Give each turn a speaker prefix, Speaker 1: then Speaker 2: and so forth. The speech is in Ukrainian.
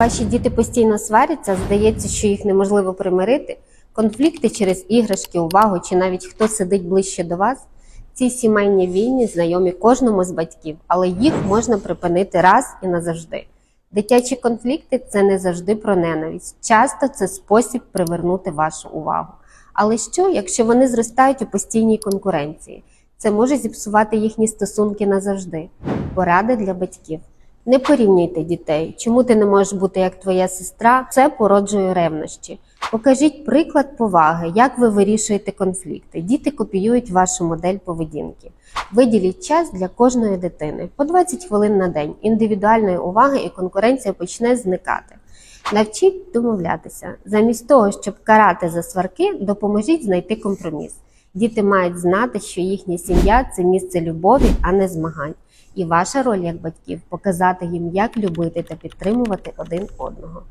Speaker 1: Ваші діти постійно сваряться, здається, що їх неможливо примирити. Конфлікти через іграшки, увагу чи навіть хто сидить ближче до вас. Ці сімейні війни знайомі кожному з батьків, але їх можна припинити раз і назавжди. Дитячі конфлікти це не завжди про ненависть. Часто це спосіб привернути вашу увагу. Але що, якщо вони зростають у постійній конкуренції? Це може зіпсувати їхні стосунки назавжди. Поради для батьків. Не порівнюйте дітей. Чому ти не можеш бути як твоя сестра? Це породжує ревнощі. Покажіть приклад поваги, як ви вирішуєте конфлікти. Діти копіюють вашу модель поведінки. Виділіть час для кожної дитини по 20 хвилин на день. Індивідуальної уваги і конкуренція почне зникати. Навчіть домовлятися. Замість того, щоб карати за сварки, допоможіть знайти компроміс. Діти мають знати, що їхня сім'я це місце любові, а не змагань. І ваша роль як батьків показати їм, як любити та підтримувати один одного.